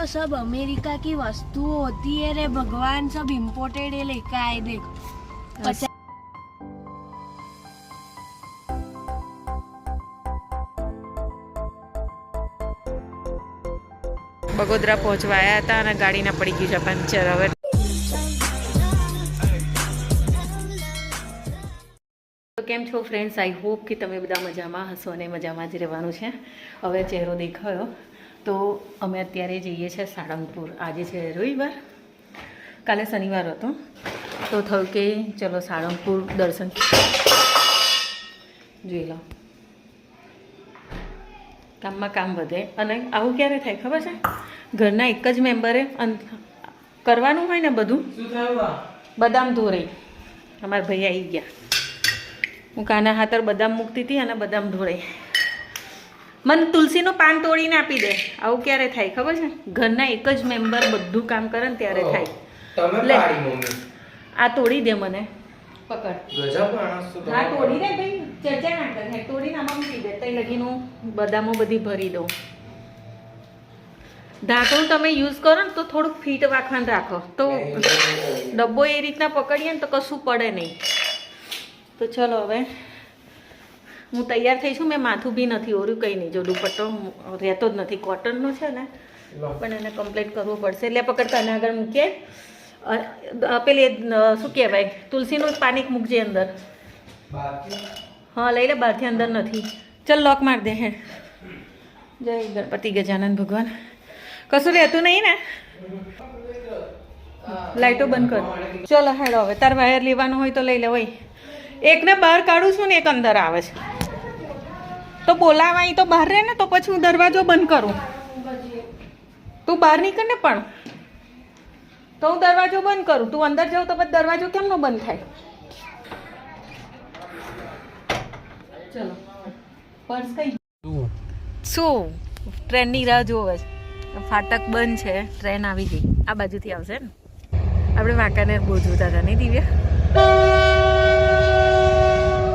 तो सब अमेरिका की वस्तुएं होती है रे भगवान सब इम्पोर्टेड है लेकर आए देख पचास બગોદરા પહોંચવા આવ્યા હતા અને ગાડીના પડી ગયું છે પંચર હવે તો કેમ છો ફ્રેન્ડ્સ આઈ હોપ કે તમે બધા મજામાં હશો અને મજામાં જ રહેવાનું છે હવે ચહેરો દેખાયો તો અમે અત્યારે જઈએ છીએ સાળંગપુર. આજે છે રવિવાર. કાલે શનિવાર હતો. તો થયું કે ચલો સાળંગપુર દર્શન જોઈ લો કામમાં કામ વધે. અને આવું ક્યારે થાય ખબર છે? ઘરના એક જ મેમ્બરે અન- કરવાનું હોય ને બધું? બદામ ધોરાઈ અમારા ભાઈ આવી ગયા. હું કાના હાથર બદામ મૂકતી હતી અને બદામ ધોરે. મને તુલસીનું પાન તોડીને આપી દે. આવું ક્યારે થાય ખબર છે? ઘરના એક જ મેમ્બર બધું કામ કરે ને ત્યારે થાય. તમે લે. આ તોડી દે મને. પકડ. હા તોડી દે ભાઈ. ચર્ચા ના કર. તોડીને આમાં મૂકી દે. તઈ લગીનું બદામો બધી ભરી દઉં. ઢાંકણું તમે યુઝ કરો ને તો થોડુંક ફીટ વાખવાનું રાખો. તો ડબ્બો એ રીતના પકડીએ ને તો કશું પડે નહીં. તો ચલો હવે. હું તૈયાર થઈ છું મેં માથું બી નથી ઓર્યું કંઈ નહીં. જો દુપટ્ટો રહેતો જ નથી. કોટનનો છે ને પણ એને કમ્પ્લીટ કરવું પડશે. એટલે પકડતા તને આગળ મૂકીએ. પેલી શું કહેવાય? તુલસીનું પાણી મૂકજે અંદર. હા લઈ લે બહારથી અંદર નથી. ચલ લોક માર દે હે. જય ગણપતિ ગજાનંદ ભગવાન. કશું રહેતું નહીં ને? લાઈટો બંધ કર. ચલો હેડો હવે. તાર વાયર લેવાનું હોય તો લઈ લે હોય એકને બહાર કાઢું છું ને એક અંદર આવે છે. તો અહીં તો બહાર રહે ને તો પછી હું દરવાજો બંધ કરું. તું બહાર નીકળ ને પણ. તો હું દરવાજો બંધ કરું. તું અંદર જાઉં તો પછી દરવાજો કેમનો બંધ થાય? ચલો. પર્સ કઈ? શું? ટ્રેનની રાહ જોવે છે. ફાટક બંધ છે. ટ્રેન આવી ગઈ. આ બાજુથી આવશે ને? આપણે વાંકાનેર બહુ જોતા હતા નહીં દિવ્યા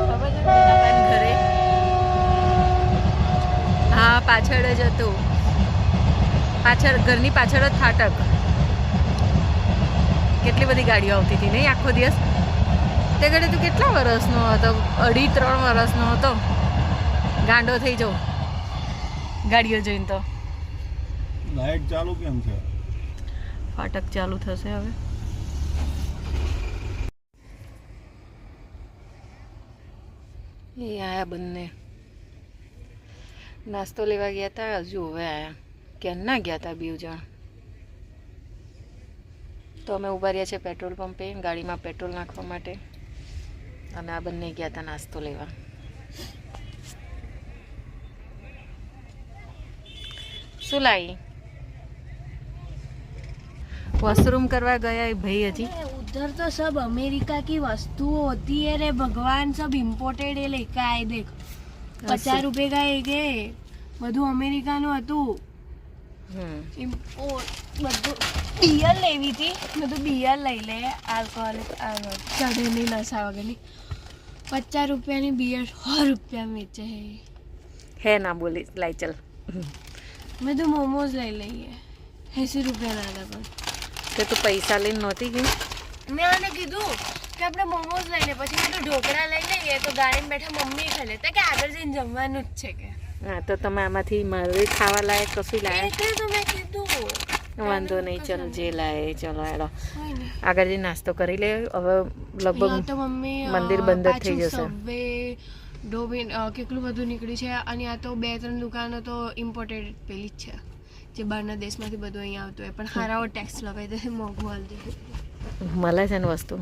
ખબર છે વિનાબેન ઘરે હા પાછળ જ હતું. પાછળ ઘરની પાછળ જ ફાટક કેટલી બધી ગાડીઓ આવતી હતી નહીં આખો દિવસ? તે ઘડે તું કેટલા વર્ષનો હતો? અઢી ત્રણ વર્ષનો હતો. ગાંડો થઈ જાઉં ગાડીઓ જોઈને તો. લાઈટ ચાલુ કેમ છે? ફાટક ચાલુ થશે હવે. એ આયા બંને. નાસ્તો લેવા ગયા હતા હજુ હવે આયા ક્યારના ગયા હતા બેવ જણ તો અમે ઊભા રહ્યા છે પેટ્રોલ પંપે ગાડીમાં પેટ્રોલ નાખવા માટે અને આ બંને ગયા હતા નાસ્તો લેવા શું લાવી વોશરૂમ કરવા ગયા એ ભાઈ હજી उधर तो सब अमेरिका की वस्तुएं होती है रे भगवान सब इम्पोर्टेड है लेकर आए देख પચાસ રૂપિયા એ કે બધું અમેરિકાનું હતું. બધું બિયર લેવી હતી. બધું બિયર લઈ લે આલ્કોહોલ ચઢેલી નશા વગરની. પચાસ રૂપિયાની બિયર સો રૂપિયા વેચે હે. હે ના બોલી લઈ ચલ. મેં તો મોમોઝ લઈ લઈએ. એંસી રૂપિયા ના હતા પણ. તે તો પૈસા લઈને નહોતી ગઈ? મેં આને કીધું કે આપણે મોમોઝ લઈ લે પછી તો ઢોકળા લઈ લઈએ તો ગાડીમાં બેઠા મમ્મી ખાઈ લેતા કે આગળ જઈને જમવાનું જ છે કે. હા તો તમે આમાંથી મારે ખાવા લાયક કશું લાયક એટલે તો મેં કીધું. વાંધો નહીં ચલ જે લાય ચલો હેડો. આગળ જઈને નાસ્તો કરી લે. હવે લગભગ મમ્મી મંદિર બંધ જ થઈ જશે. ડોબીન કેટલું બધું નીકળ્યું છે. અને આ તો બે ત્રણ દુકાનો તો ઇમ્પોર્ટેડ પેલી જ છે. જે બહારના દેશમાંથી બધું અહીંયા આવતું હોય. પણ હારાઓ ટેક્સ લગાવી દે મોંઘું હાલ દે. મળે છે ને વસ્તુ.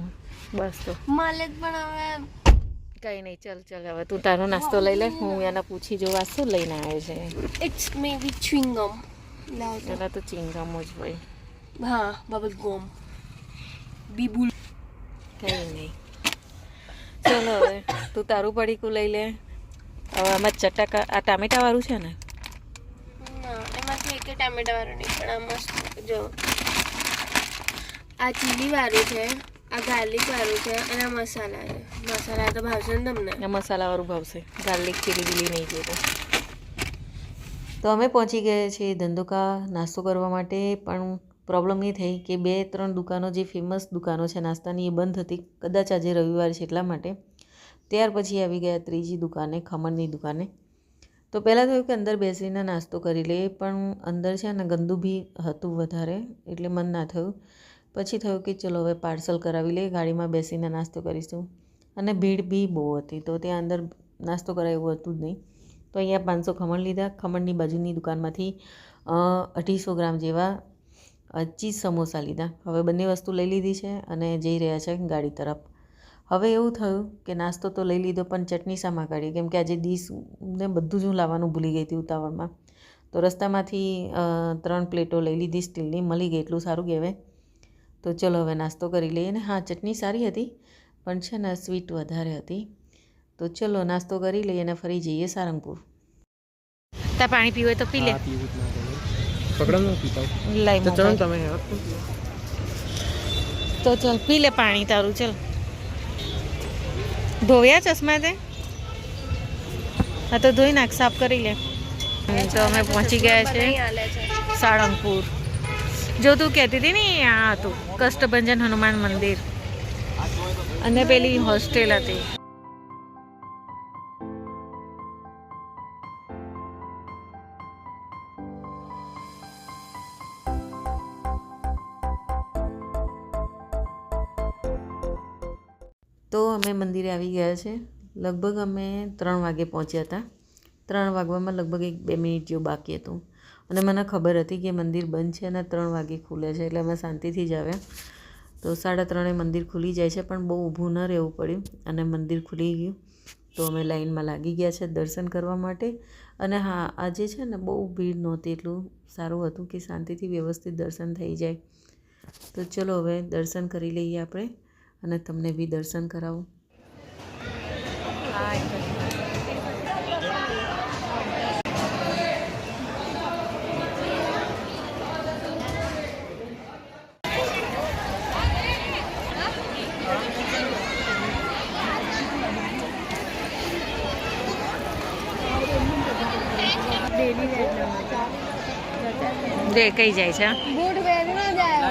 બસ તો. મળે પણ હવે કઈ નહીં ચલ ચલ હવે તું તારો નાસ્તો લઈ લે. હું એને પૂછી જોઉં આ શું લઈને આવ્યો છે. ઇટ્સ મે બી ચિંગમ પેલા તો ચિંગામો જ હોય. હા બબલ ગોમ. બીબુલ. કઈ નહીં. ચલો હવે તું તારું પડીકું લઈ લે. હવે આમાં ચટાકા આ ટામેટા વાળું છે ને? ના એમાંથી એક ટામેટા વાળું નહીં પણ આમાં જો. આ ચીલી વાળું છે, આ ગાર્લિક વાળું છે અને આ મસાલા છે. મસાલા તો ભાવશે ને તમને? આ મસાલાવાળું ભાવશે. ગાર્લિક ચીલી બીલી નહીં જોતો તો. અમે પહોંચી ગયા છીએ ધંધોકા નાસ્તો કરવા માટે, પણ પ્રોબ્લેમ એ થઈ કે બે, ત્રણ દુકાનો જે ફેમસ દુકાનો છે, નાસ્તાની એ બંધ હતી. કદાચ આજે રવિવાર છે એટલા માટે. ત્યાર પછી આવી ગયા ત્રીજી દુકાને, ખમણની દુકાને. તો પહેલાં થયું કે અંદર બેસીને નાસ્તો કરી લઈએ, પણ અંદર છે ને ગંદુ બી હતું વધારે, એટલે મન ના થયું. પછી થયું કે ચલો હવે પાર્સલ કરાવી લઈએ, ગાડીમાં બેસીને નાસ્તો કરીશું. અને ભીડ બી બહુ હતી, તો ત્યાં અંદર નાસ્તો કરાય એવું હતું જ નહીં. તો અહીંયા પાંચસો ખમણ લીધા. ખમણની બાજુની દુકાનમાંથી અઢીસો ગ્રામ જેવા ચીઝ સમોસા લીધા. હવે બંને વસ્તુ લઈ લીધી છે અને જઈ રહ્યા છે ગાડી તરફ. હવે એવું થયું કે નાસ્તો તો લઈ લીધો, પણ ચટણી શામાં કાઢી. કેમ કે આજે ડીશને બધું જ હું લાવવાનું ભૂલી ગઈ હતી ઉતાવળમાં. તો રસ્તામાંથી ત્રણ પ્લેટો લઈ લીધી, સ્ટીલની. મળી ગઈ એટલું સારું કહેવાય. તો ચલો હવે નાસ્તો કરી લઈએ. ને હા ચટણી સારી હતી પણ છે ને સ્વીટ વધારે હતી. તો ચલો નાસ્તો કરી લઈએ અને ફરી જઈએ સારંગપુર. તા પાણી પીવું હોય તો પી લે. ને તો તમે તો ચલ પી લે પાણી તારું ચલ. ધોયા ચશ્મા તે? હા તો ધોઈ નાખ સાફ કરી લે. તો અમે પહોંચી ગયા છે. સાળંગપુર. જો તું કહેતી હતી ને, આ હતું, કષ્ટભંજન હનુમાન મંદિર. અને પેલી હોસ્ટેલ હતી. તો અમે મંદિરે આવી ગયા છે. લગભગ અમે ત્રણ વાગે પહોંચ્યા હતા. ત્રણ વાગવામાં લગભગ એક બે મિનિટ જેવું બાકી હતું. અને મને ખબર હતી કે મંદિર બંધ છે અને ત્રણ વાગે ખુલે છે, એટલે અમે શાંતિથી જ આવ્યા. તો સાડા ત્રણે મંદિર ખુલી જાય છે, પણ બહુ ઊભું ન રહેવું પડ્યું અને મંદિર ખુલી ગયું. તો અમે લાઈનમાં લાગી ગયા છે દર્શન કરવા માટે. અને હા, આજે છે ને બહુ ભીડ નહોતી, એટલું સારું હતું કે શાંતિથી વ્યવસ્થિત દર્શન થઈ જાય. તો ચલો હવે દર્શન કરી લઈએ આપણે અને તમને બી દર્શન કરાવું. વેરના દેખાઈ જાય છે? બૂટ પહેરીને જાય.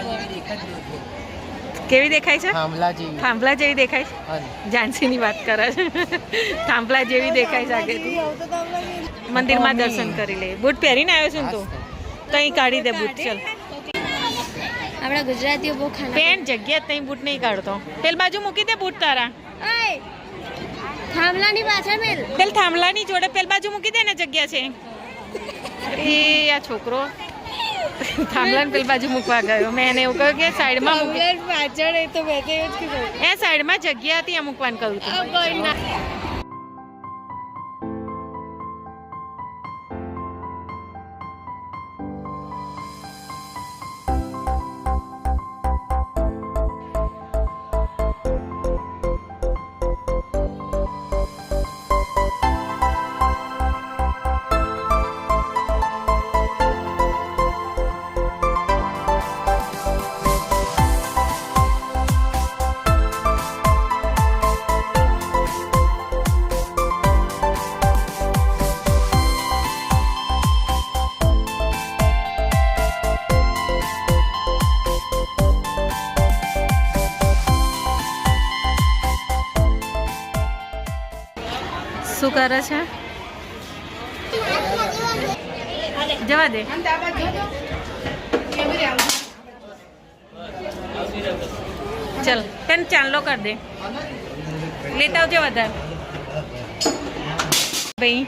કેવી દેખાય છે? થાંભલા જેવી. થાંભલા જેવી દેખાય છે? ઝાંસીની વાત કરે છે. થાંભલા જેવી દેખાય છે મંદિરમાં દર્શન કરી લે. બૂટ પહેરીને આવ્યો છું તું? કંઈ કાઢી દે બૂટ ચલ. આપણા ગુજરાતીઓ બહુ ખાના પેન જગ્યા તઈ બૂટ નહીં કાઢતો. પેલ બાજુ મૂકી દે બૂટ તારા. થાંભલાની પાછળ મેલ. પેલ થાંભલાની જોડે પેલ બાજુ મૂકી દે ને જગ્યા છે. એ આ છોકરો થાંભલાને પેલી બાજુ મૂકવા ગયો. મેં એને એવું કહ્યું કે સાઈડમાં પાછળ એ તો એ સાઈડમાં જગ્યા હતી આ મૂકવાનું કહ્યું હતું શું કરે છે? જવા દે. ચલ તને ચાંદલો કર દે. લેતા આવજો વધારે. ભાઈ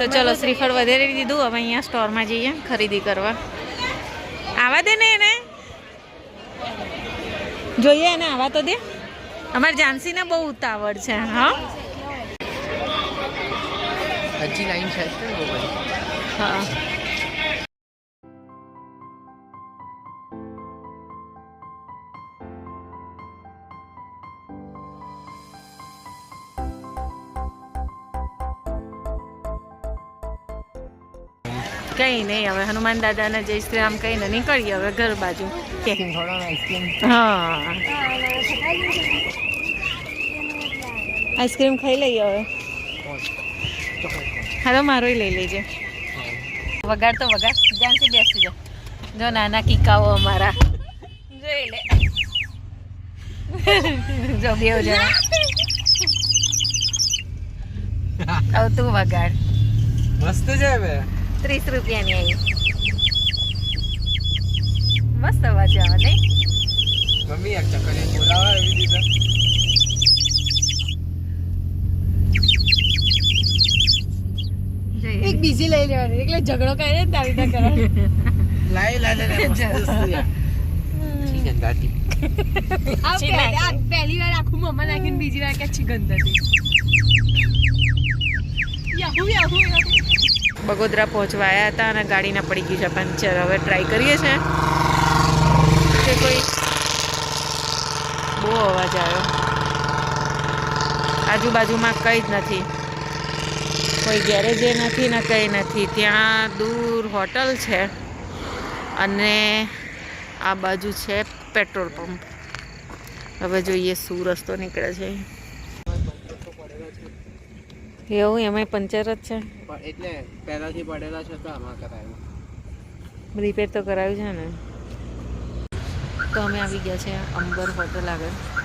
તો ચલો શ્રીફળ વધારે દીધું. હવે અહીંયા સ્ટોરમાં જઈએ ખરીદી કરવા. આવા દે ને એને. જોઈએ એને આવા તો દે. અમારે ઝાંસીને બહુ ઉતાવળ છે હા? ને બહુ બધી. હા. કઈ નહીં હવે હનુમાન દાદાને જય શ્રી રામ કહીને નીકળીએ હવે ઘર બાજુ. કે સિંગોડા આઈસ્ક્રીમ હા આઈસ્ક્રીમ ખાઈ લઈએ હવે. હા તો મારોય લઈ લેજે. વગાડ તો વગાડ જ્યાંથી બેસી જા. જો નાના કીકાઓ અમારા. જોઈ લે. જો બેવ જણા. તું વગાડ. મસ્ત છે બે ત્રીસ રૂપિયાની આવી. મસ્ત અવાજ આવે નહીં? મમ્મી એક ચક્કર બોલાવા આવી રીતે જોઈએ એક બીજી લઈ લેવાની. એટલે ઝઘડો કરે ને તારી ના કરવાનો લાઈ લાઈ ઠીક ગાડી છી. પહેલી- વાર આખું મમ્મા નાખીને બીજી વાર કે છી ગંધ હતી યાહુ યાહુ યાહુ. બગોદરા પહોંચવા આવ્યા હતા અને ગાડીના પડી ગયું છે. પંચર હવે ટ્રાય કરીએ છે. કે કોઈ બહુ અવાજ આવ્યો. આજુબાજુમાં કંઈ જ નથી. કોઈ ગેરેજે નથી ને કંઈ નથી. ત્યાં દૂર હોટલ છે અને આ બાજુ છે પેટ્રોલ પંપ. હવે જોઈએ શું રસ્તો નીકળે છે. એવું એમાંય પંચર જ છે? એટલે પહેલાથી પડેલા છે તો આમાં કરાયું. રિપેર તો કરાવ્યું છે ને? તો અમે આવી ગયા છે અંબર હોટલ આગળ.